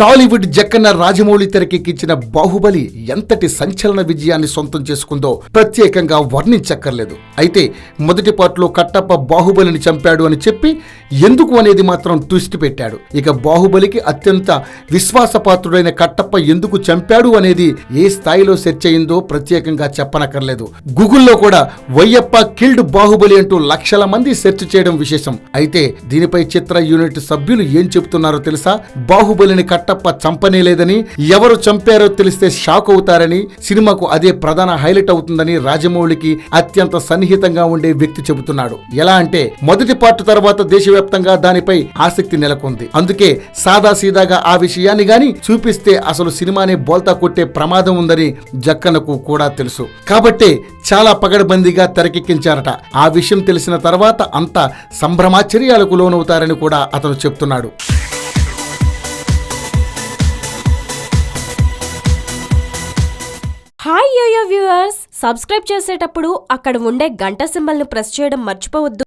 టాలీవుడ్ జక్కన్న రాజమౌళి తెరకెక్కించిన బాహుబలి ఎంతటి సంచలన విజయాన్ని సొంతం చేసుకుందో ప్రత్యేకంగా వర్ణించక్కర్లేదు. అయితే మొదటి పార్ట్లో కట్టప్ప బాహుబలిని చంపాడు అని చెప్పి ఎందుకు అనేది మాత్రం ట్విస్ట్ పెట్టాడు. ఇక బాహుబలికి అత్యంత విశ్వాసపాత్రుడైన కట్టప్ప ఎందుకు చంపాడు అనేది ఏ స్థాయిలో సెర్చ్ అయిందో ప్రత్యేకంగా చెప్పనక్కర్లేదు. గూగుల్లో కూడా వయ్యప్ప కిల్డ్ బాహుబలి అంటూ లక్షల మంది సెర్చ్ చేయడం విశేషం. అయితే దీనిపై చిత్ర యూనిట్ సభ్యులు ఏం చెబుతున్నారో తెలుసా? బాహుబలిని కట్ట కట్టప్ప చంపనేలేదని ఎవరు చంపారో తెలిస్తే షాక్ అవుతారని సినిమాకు అదే ప్రధాన హైలైట్ అవుతుందని రాజమౌళికి అత్యంత సన్నిహితంగా ఉండే వ్యక్తి చెబుతున్నాడు. ఎలా అంటే మొదటి పార్ట్ తర్వాత దేశవ్యాప్తంగా దానిపై ఆసక్తి నెలకొంది. అందుకే సాదా సీదాగా ఆ విషయాన్ని గాని చూపిస్తే అసలు సినిమాని బోల్తా కొట్టే ప్రమాదం ఉందని జక్కనకు కూడా తెలుసు. కాబట్టే చాలా పగడబందీగా తెరకెక్కించారట. ఆ విషయం తెలిసిన తర్వాత అంతా సంభ్రమాశ్చర్యాలకు లోనవుతారని కూడా అతను చెప్తున్నాడు. హాయ్ యోయో వ్యూవర్స్ సబ్స్క్రైబ్ చేసేటప్పుడు అక్కడ ఉండే గంట సింబల్ని ప్రెస్ చేయడం మర్చిపోవద్దు.